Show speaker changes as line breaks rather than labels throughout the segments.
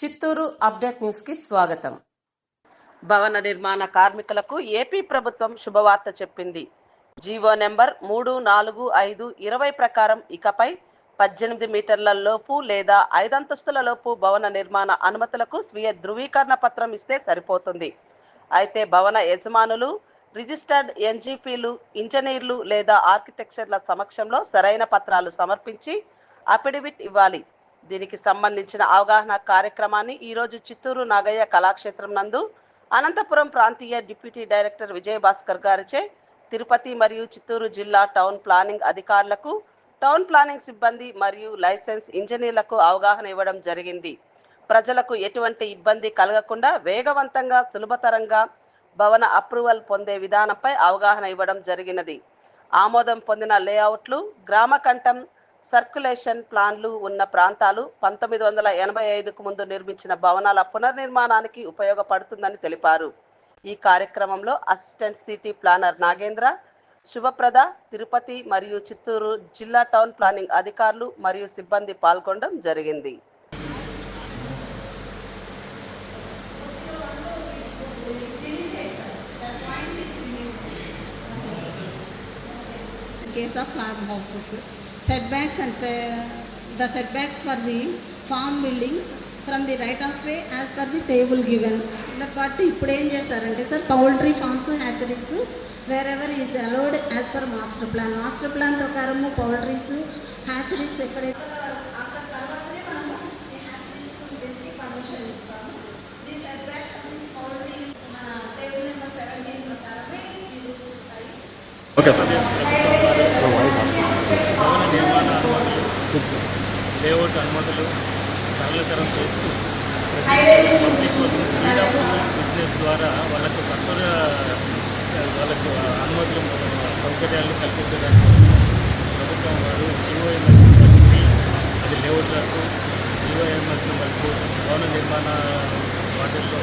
Chittoor update న్యూస్కి స్వాగతం.
భవన నిర్మాణ కార్మికులకు ఏపీ ప్రభుత్వం శుభవార్త చెప్పింది. జీవో నెంబర్ మూడు నాలుగు ఐదు ఇరవై ప్రకారం ఇకపై పద్దెనిమిది మీటర్ల లోపు లేదా ఐదంతస్తుల లోపు భవన నిర్మాణ అనుమతులకు స్వీయ ధృవీకరణ పత్రం ఇస్తే సరిపోతుంది. అయితే భవన యజమానులు రిజిస్టర్డ్ ఎన్జీపీలు ఇంజనీర్లు లేదా ఆర్కిటెక్చర్ల సమక్షంలో సరైన పత్రాలు సమర్పించి అఫిడవిట్ ఇవ్వాలి. దీనికి సంబంధించిన అవగాహన కార్యక్రమాన్ని ఈరోజు చిత్తూరు నాగయ్య కళాక్షేత్రం నందు అనంతపురం ప్రాంతీయ డిప్యూటీ డైరెక్టర్ విజయభాస్కర్ గారిచే తిరుపతి మరియు చిత్తూరు జిల్లా టౌన్ ప్లానింగ్ అధికారులకు టౌన్ ప్లానింగ్ సిబ్బంది మరియు లైసెన్స్ ఇంజనీర్లకు అవగాహన ఇవ్వడం జరిగింది. ప్రజలకు ఎటువంటి ఇబ్బంది కలగకుండా వేగవంతంగా సులభతరంగా భవన అప్రూవల్ పొందే విధానంపై అవగాహన ఇవ్వడం జరిగినది. ఆమోదం పొందిన లేఅవుట్లు గ్రామ కంఠం సర్క్యులేషన్ ప్లాన్లు ఉన్న ప్రాంతాలు పంతొమ్మిది వందల ఎనభై ఐదుకు ముందు నిర్మించిన భవనాల పునర్నిర్మాణానికి ఉపయోగపడుతుందని తెలిపారు. ఈ కార్యక్రమంలో assistant city planner Nagendra Shubhaprada Tirupati మరియు చిత్తూరు జిల్లా టౌన్ ప్లానింగ్ అధికారులు మరియు సిబ్బంది పాల్గొనడం జరిగింది.
Case of of houses Setbacks and the the setbacks for the farm buildings from the right of way as per the table given That పాటు ఇప్పుడు ఏం చేశారంటే sir poultry farms hatcheries wherever is allowed as per master plan master plan ప్రకారము poultries hatcheries ఎక్కడైతే okay sir మనము ఈ hatcheries దీనికి permission ఇస్తాము ఈ సెట్బ్యాక్స్ అనేది పౌల్ట్రీ మన టేబుల్ నెంబర్ సెవెంటీన్ ప్రకారమే ఈ రూల్స్ ఉంటాయి
ఓకే సార్
భవన నిర్మాణ అనుమతులు లేఅవుట్ అనుమతులు సరళతరం చేస్తూ పబ్లిక్ కోసం స్పీడ్ బిజినెస్ ద్వారా వాళ్ళకు సత్వర వాళ్ళకు అనుమతులు సౌకర్యాలు కల్పించడానికి కోసం ప్రభుత్వం వారు జీవోఎంఎస్ అది లేఅవుట్లకు జీవోఎంఎస్ నెంబర్ ఫోర్ భవన నిర్మాణ వాటిల్లో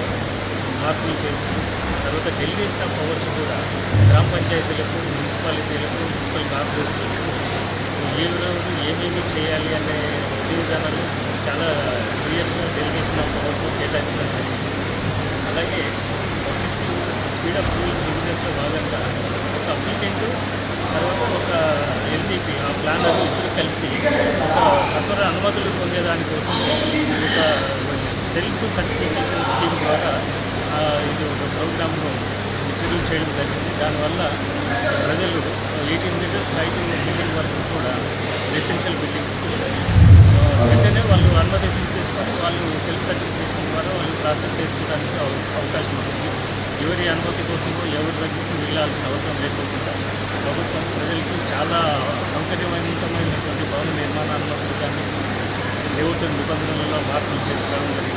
మార్పులు చేస్తూ తర్వాత డెలిగేషన్ ఆఫ్ పవర్స్ కూడా గ్రామ పంచాయతీలకు మున్సిపాలిటీలకు మున్సిపల్ కార్పొరేషన్లకు ఏ ఏమేమి చేయాలి అనే విధి విధానాలు చాలా క్లియర్గా డెలిగేషన్ ఆఫ్ పవర్స్ కేటాయించడం జరిగింది. అలాగే స్పీడ్ ఆఫ్ రూల్ బిజినెస్లో భాగంగా ఒక అప్లికెంట్ తర్వాత ఒక ఎల్డీపీ ఆ ప్లానర్ ఇద్దరు కలిసి ఒక సత్వర అనుమతులు పొందేదానికోసం ఒక సెల్ఫ్ సర్టిఫికేషన్ స్కీమ్ ద్వారా ఆ, ఇది ఒక ప్రోగ్రామ్ను ఇంట్రడ్యూస్ చేయడం జరిగింది. దానివల్ల ప్రజలు ఎయిటీన్ మీటర్స్ నైన్టీన్ బిల్డింగ్ వరకు రెసిడెన్షియల్ బిల్డింగ్స్ వెంటనే వాళ్ళు అనుమతి తీసేసుకొని వాళ్ళు సెల్ఫ్ సర్టిఫికేషన్ ద్వారా వాళ్ళు ప్రాసెస్ చేసుకోవడానికి అవ- అవకాశం ఉంటుంది. ఎవరి అనుమతి కోసమో ఎవరి దగ్గరికి వెళ్ళాల్సిన అవసరం లేకుండా ప్రభుత్వం ప్రజలకు చాలా సౌకర్యవంతమైనటువంటి భవన నిర్మాణ అనుమతులు కానీ లేఅవుట్ నిబంధనలలో మార్పులు చేసుకోవడం జరిగింది.